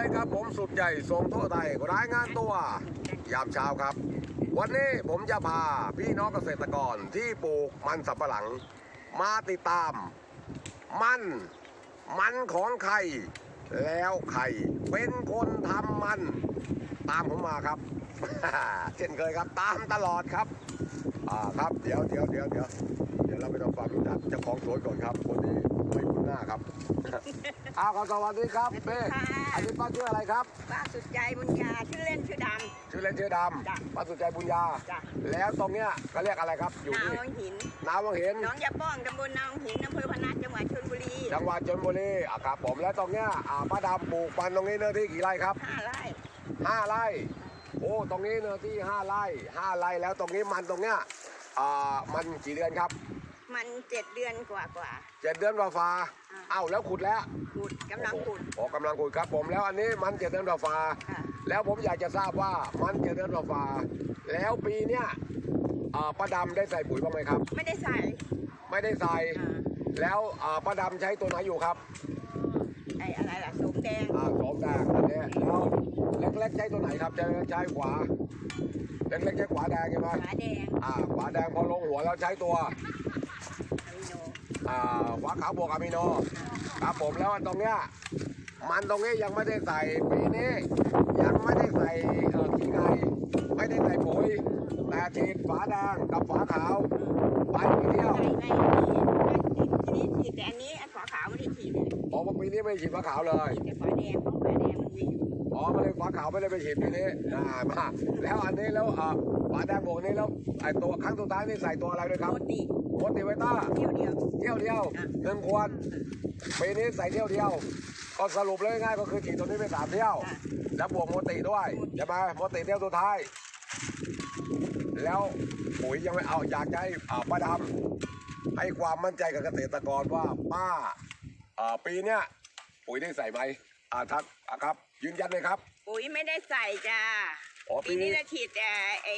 ไปครับผมสุดใหญ่ทรงทั่วไทยรายงานตัวยามเช้าครับ วันนี้ผมจะพาพี่น้องเกษตรกรที่ปลูกมันสำปะหลัง มาติดตาม มัน มันของใคร แล้วใครเป็นคนทำมัน ตามผมมาครับ เช่นเคยครับตามตลอดครับ อ่าครับเดี๋ยวเดี๋ยวเดี๋ยวเดี๋ยวเดี๋ยวเราไปทำความรู้จักเจ้าของสวนก่อนครับคนนี้ ไม่คุ้นหน้าครับ อ้าวครับสวัสดีครับสวัสดีเป้ค่ะอันนี้ป้าชื่ออะไรครับ ป้าสุดใจบุญญาชื่อเล่นชื่อดชื่อเล่นชื่อดจ้ะำป้าสุดใจบุญญาจ้ะแล้วตรงเนี้ยก็เรียกอะไรครับอยู่ำนาที่วังหินน้ำวังเห็นหน้องยาป้องตำบลนาวังหินอำเภอพนัสจังหวัดชลบุรี จังหวัดชลบุรีอะครับผมแล้วตรงเนี้ยอ่าป้าดำปลูกมันตรงนี้เนื้อที่กี่ไร่ครับห้าไร่ห้าไร่โอ้ตรงนี้เนื้อที่ห้าไร่ห้าไร่แล้วตรงนี้มันตรงเนี้ยอ่ามันกี่เดือนครับ มันเจ็ดเดือนกว่ากว่า เจ็ดเดือนกว่าฟ้าอ่าเอ้าแล้วขุดแล้วขุดกำลังขุดโอ้กำลังขุดครับ ผมแล้วอันนี้มันเจ็ดเดือนกว่าฟ้าค่ะแล้วผมอยากจะทราบว่ามันเจ็ดเดือนกว่าฟ้าแล้วปีเนี้ยอ่าป้าดำได้ใส่ปุ๋ยบ้างไหมครับ ไม่ได้ใส่ ไม่ได้ใส่อ่าแล้วอ่าป้าดำใช้ตัวไหนอยู่ครับไอ้อะไรล่ะสมแดงอ่าสองแดงอันเนี้ยแล้วเล็กๆใช้ตัวไหนครับใช้ใช้ขวาเล็กๆใช้ขวาแดงใช่ไหมขาแดงอ่าขวาแดงพอลงหัวแล้วใช้ตัวอะมิโน อ่าขวาขาวบวกอะมิโนครับผมแล้วตรงเนี้ยมันตรงนี้ยังไม่ได้ใส่ปีนี้ยังไม่ได้ใส่เอ่อขี้ไก่ไม่ได้ใส่ปุ๋ยแต่ฉีดฝาแดงกับฝาขาวไปปีเที่ยวในในที่นี่ฉีดแต่อันนี้อันฝาขาวไม่ได้ฉีดเลยอ๋อปีนี้ไม่ฉีดฝาขาวเลยฉีดแต่ฝาแดงเพราะฝาแดงมันมีอยู่อ๋อไม่ได้ฝาขาวไม่ได้ไปฉีดปีนี้อ่ามาแล้วอันนี้แล้วอ่าฝาแดงบวกนี้แล้วไอตัวครั้งสุดท้ายนี่ใส่ตัวอะไรด้วยครับโคติ โมติเวต้าเที่ยวเดียวเที่ยวเดียวหนึ่งขวดปีนี้ใส่เที่ยวเดียว ก็สรุปเลยง่ายๆก็คือฉีดตัวนี้ไปสามเที่ยวอะแล้วบวกโมติด้วยใช่ไหมโมติเที่ยวสุดท้าย แล้วปุ๋ยยังไม่เอาอยากจะให้อ่าป้าดำให้ความมั่นใจกับเกษตรกรว่าป้าอ่าปีเนี้ยปุ๋ยได้ใส่ไหมอ่าทักอะครับ ยืนยันเลยครับ ปุ๋ยไม่ได้ใส่จ้าอ๋อปีปีนี้นี้เราฉีดแต่ไอ้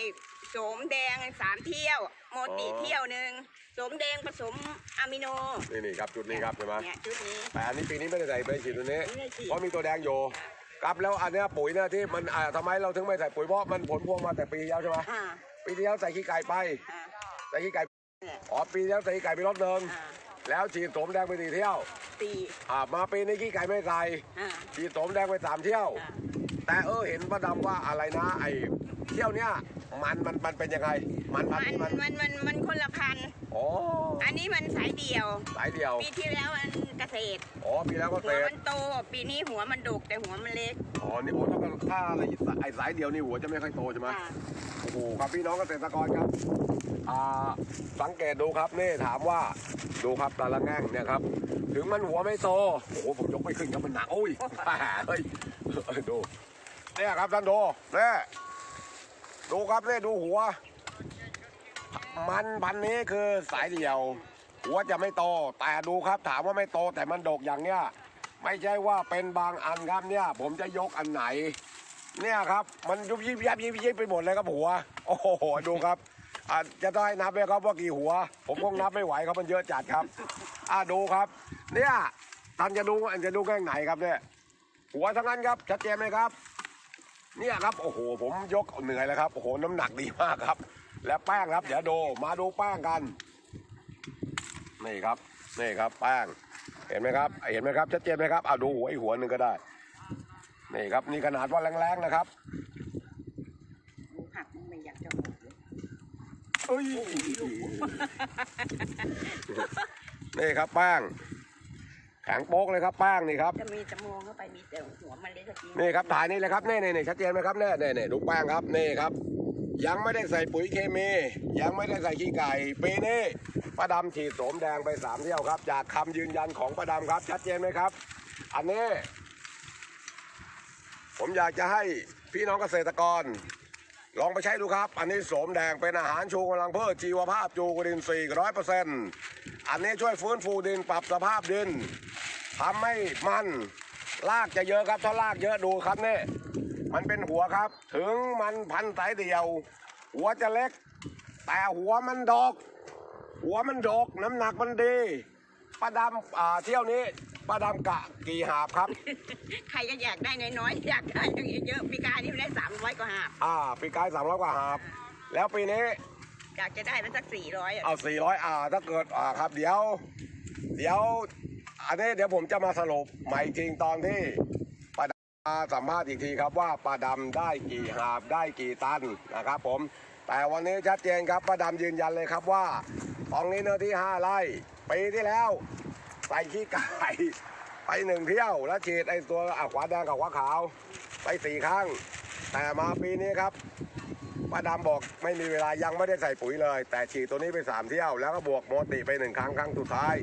โสมแดงสามเที่ยว โมติอ๋อเที่ยวหนึ่งโสมแดงผสมอะมิโน นี่นี่ครับจุดนี้ครับใช่ไหมเนี่ยชุดนี้ แต่อันนี้ปีนี้ไม่ได้ใส่ไปฉีดตัวนี้ ไม่ได้ฉีด เพราะมีตัวแดงอยู่ครับแล้วอันเนี้ยปุ๋ยเนี่ยที่มันอ่าทำไมเราถึงไม่ใส่ปุ๋ยเพราะมันผลพวงมาแต่ปีที่แล้วใช่ไหมอ่าปีที่แล้วใส่ขี้ไก่ไปอ่าใส่ขี้ไก่เนี่ยอ๋อปีที่แล้วใส่ขี้ไก่ไปรอบหนึ่งอ่าแล้วฉีดโสมแดงไปสี่เที่ยวตีอ่ามาปีนี้ขี้ไก่ไม่ใส่อ่า ฉีดโสมแดงไปสามเที่ยว อ่า แต่เออเห็นประดำว่าอะไรนะไอ้ เที่ยวเนี้ยมันมันมันเป็นยังไง มันพัมันนมันมันมันมันคนละพันธุ์อ๋ออันนี้มันสายเดี่ยว สายเดียวปีที่แล้วมันเกษตร อ๋อปีแล้วก็หัเศวษมันโต ปีนี้หัวมันดกแต่หัวมันเล็กอ๋อนี่โอ้ต้องค่าอะไรไอ้สายเดียวนี่หัวจะไม่ค่อยโตใช่ไหมอ่าโอ้โหครับพี่น้องเกษตรกรครับอ่าสังเกตดูครับนี่ถามว่าดูครับแต่ละแง่งเนี่ยครับ ถึงมันหัวไม่โตโอ้โหผมยกไม่ขึ้นครับมันหนักโอ้ย แหมเฮ้ยเอ้ยดูเนี่ยครับท่านดูเนี่ย ดูครับเนี่ยดูหัว มันพันนี้คือสายเดี่ยว หัวจะไม่โต แต่ดูครับถามว่าไม่โตแต่มันดกอย่างเนี้ยไม่ใช่ว่าเป็นบางอันครับเนี่ย ผมจะยกอันไหน เนี่ยครับมันยุบยิบยับยิบยิบไปหมดเลยครับหัว โอ้โหดูครับอะจะต้องให้นับไหมครับว่ากี่หัว ผมคงนับไม่ไหวครับมันเยอะจัดครับอะดูครับ เนี่ยท่านจะดูอันจะดูแง่ไหนครับเนี่ยหัวทั้งนั้นครับชัดเจนไหมครับ เนี่ยครับโอ้โห ผมยกเหนื่อยแล้วครับโอ้โหน้ำหนักดีมากครับ และแป้งครับเดี๋ยวดูมาดูแป้งกันนี่ครับนี่ครับแป้งเห็นไหมครับเห็นไหมครับชัดเจนไหมครับเอาดูหัวอีกหัวหนึ่งก็ได้นี่ครับนี่ขนาดว่าแรงๆนะครับหักมันไม่อยากจะออกเลยเอ้ยนี่ครับแป้ง แข็งโป๊กเลยครับแป้งนี่ครับจะมีตะมวงเข้าไปมีแต่หัวมันเล็กก็จริงนี่ครับถ่ายนี่เลยครับนี่นี่นี่ชัดเจนไหมครับเนี่ยนี่นี่ดูแป้งครับนี่ครับ ยังไม่ได้ใส่ปุ๋ยเคมี ยังไม่ได้ใส่ขี้ไก่ปีนี้ป้าดำฉีดโสมแดงไปสามเที่ยวครับ จากคำยืนยันของป้าดำครับ ชัดเจนไหมครับ อันนี้ ผมอยากจะให้พี่น้องเกษตรกร ลองไปใช้ดูครับ อันนี้โสมแดงเป็นอาหารชูกำลังเพิ่มชีวภาพจูกรินทรีย์ร้อยเปอร์เซ็นต์อันนี้ช่วยฟื้นฟูดินปรับสภาพดิน ทำให้มันรากจะเยอะครับถ้ารากเยอะดูครับเนี่ยมันเป็นหัวครับ ถึงมันพันสายเดียว หัวจะเล็ก แต่หัวมันดอก หัวมันดกน้ำหนักมันดีป้าดำอ่าเที่ยวนี้ป้าดำกะกี่หาบครับ ใครก็อยากได้น้อยๆอยากได้อย่างเยอะๆปีกานี่ได้สามร้อยกว่าหาบอ่าปีกายสามร้อยกว่าหาบ แล้วปีนี้อยากจะได้มันสักสี่ร้อยเอาสี่ร้อยอ่าถ้าเกิดอ่าครับ เดี๋ยว เดี๋ยว อันนี้เดี๋ยวผมจะมาสรุปใหม่จริงตอนที่ป้าดำมาสัมภาษณ์อีกทีครับว่าป้าดำได้กี่หาบได้กี่ตันนะครับ ผม แต่วันนี้ชัดเจนครับป้าดำยืนยันเลยครับว่าตองนี้เนื้อที่ห้าไร่ปีที่แล้วใส่ขี้ไก่ไปหนึ่งเที่ยวแล้วฉีดไอ้ตัวอขวาแดงกับขวาขาวไปสี่ครั้ง แต่มาปีนี้ครับป้าดำบอกไม่มีเวลายังไม่ได้ใส่ปุ๋ยเลย แต่ฉีดตัวนี้ไปสามเที่ยว แล้วก็บวกโมติไปหนึ่งครั้งครั้งสุดท้าย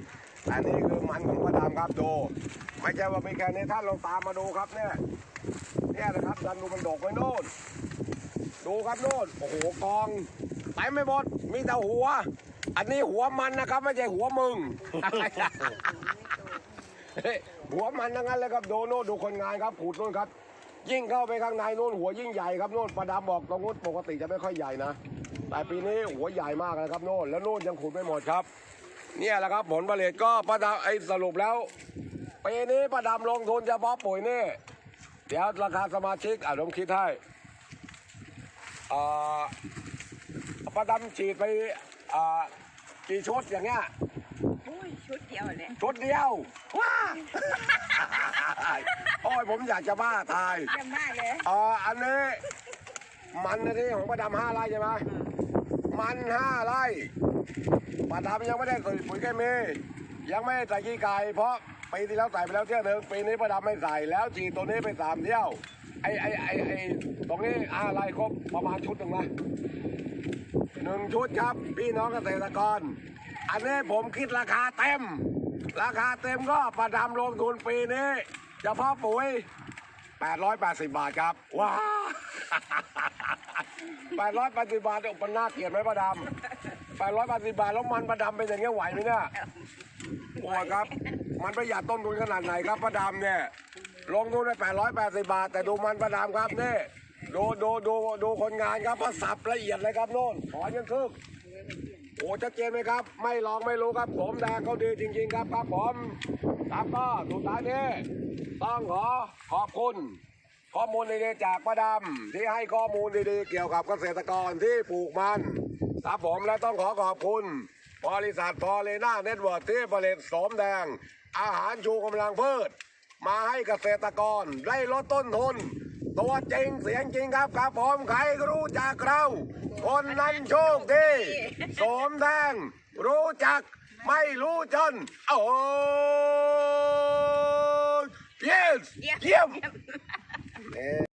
แต่นี่คือมันของปาดำครับดูไม่ใช่ว่ามีแค่นี้ท่านลองตามมาดูครับเนี่ยเนี่ยนะครับดันดูมันดกไว้โน่น ดูครับโน่นโอ้โหกองเต็มไม่หมดมีแต่หัว อันนี้หัวมันนะครับไม่ใช่หัวมึง หัวมันทั้งนั้นเลยครับดูโน่นดูคนงานครับขูดโน่นครับ ยิ่งเข้าไปข้างในโน่นหัวยิ่งใหญ่ครับโน่นประดามบอกตรงนู้นปกติจะไม่ค่อยใหญ่นะแต่ปีนี้หัวใหญ่มากนะครับโน่นแล้วโน่นยังขูดไม่หมดครับ เนี่ยแหละครับผลผลิตก็ประดามไอ้สรุปแล้วปีนี้ประดามลงทุนเฉพาะปุ๋ยนี่ เดี๋ยวราคาสมาชิกอะผมคิดให้อ่าประดามฉีดไปอ่ากี่ชุดอย่างเงี้ยอุ้ยชุดเดียวเลยชุดเดียวว้าโอ้ยผมอยากจะบ้าตายเยี่ยมมากเลยอ่าอันนี้มันนะที่ของประดำห้าไร่ใช่ไหมมันห้าไร่ ประดำยังไม่ได้ใส่ปุ๋ยเคมียังไม่ใส่ขี้ไก่เพราะปีที่แล้วใส่ไปแล้วเที่ยวหนึ่งปีนี้ประดำไม่ใส่แล้วฉีตัวนี้ไปสามเที่ยวไอ้ไอ้ไอ้ไอ้ตรงนี้ห้าไรครบประมาณชุดหนึ่งนะหนึ่งชุดครับ พี่น้องเกษตรกร อันนี้ผมคิดราคาเต็ม ราคาเต็มก็ประดำลงทุนปีนี้เฉพาะปุ๋ย 880 บาทครับ ว้า880 บาทเนี่ยมันน่าเกลียดไหมประดำ880 บาทแล้วมันประดำเป็นอย่างเงี้ยไหวไหมเนี่ยโอ้ยครับ มันประหยัดต้นทุนขนาดไหนครับประดำเนี่ย ลงทุนไป880 บาท แต่ดูมันประดำครับนี่ดูดูดูดูคนงานครับพอสับละเอียดเลยครับโน่นถอนยังคึก โอ้ชัดเจนไหมครับ ไม่ลองไม่รู้ครับผมแดงเขาดีจริง ๆ ครับครับผมครับก็สุดท้ายนี้ต้องขอขอบคุณ ข้อมูลดีๆจากประดำที่ให้ข้อมูลดีๆ เกี่ยวกับเกษตรกรที่ปลูกมันครับผมและต้องขอขอบคุณ บริษัทพอเลน่าเน็ตเวิร์กที่ผลิตสมแดง อาหารชูกำลังพืช มาให้เกษตรกรได้ลดต้นทุน ตัวจริงเสียงจริงครับครับผมใครรู้จักเรา คนนั้นโชคดีโสมแดงรู้จักไม่รู้จน โอ้ย yes เยี่ยมเยี่ยมเยี่ยม